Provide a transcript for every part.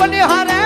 परिहार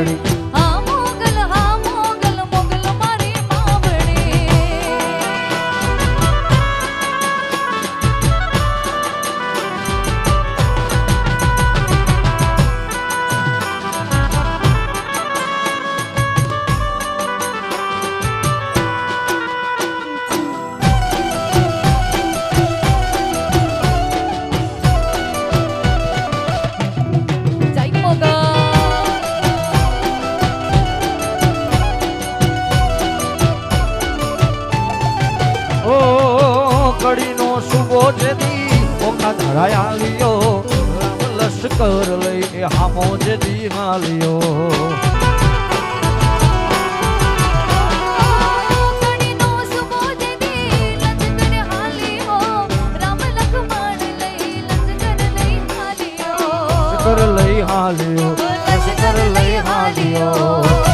30. ઓ કડીનો સુબો જેદી ઓખા ધરાય આલ્યો. લશ્કર લઈને હામો જેદી માલ્યો. લશ્કર લઈ હાલ્યો લશ્કર લઈ હાલ્યો.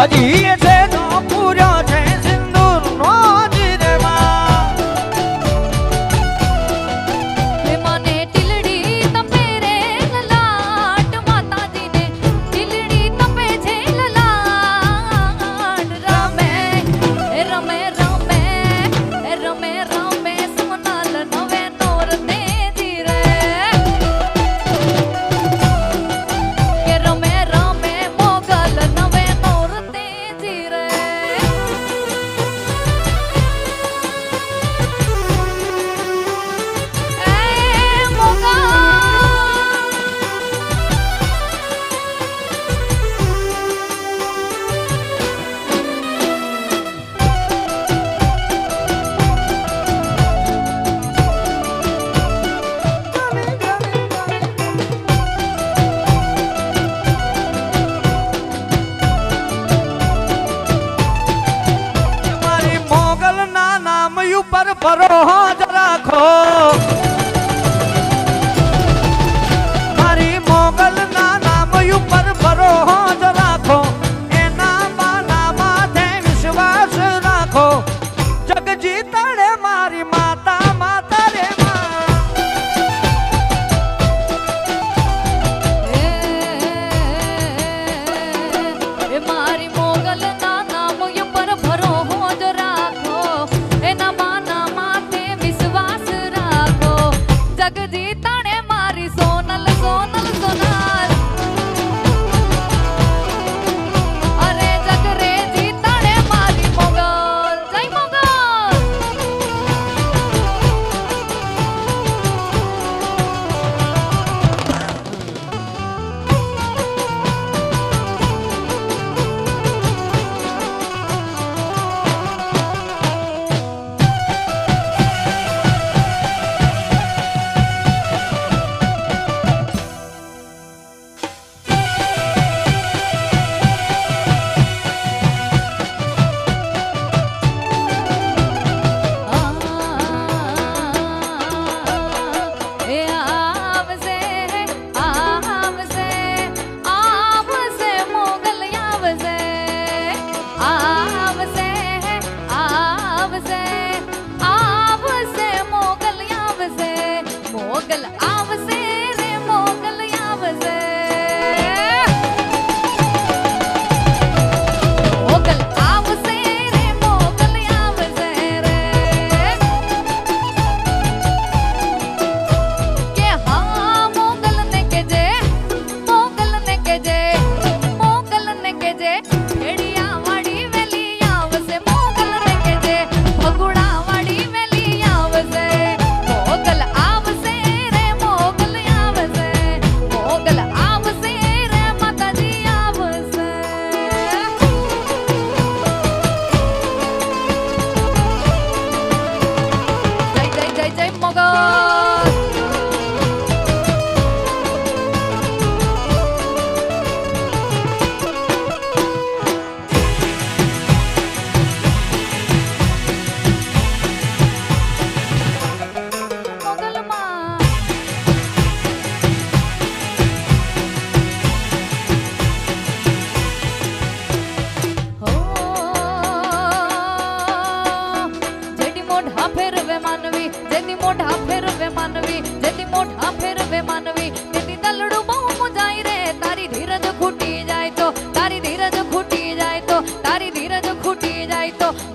saudade. પરો હાથ રાખો. મારી મોગલ ના નામ ઉપર પરો હાથ pleito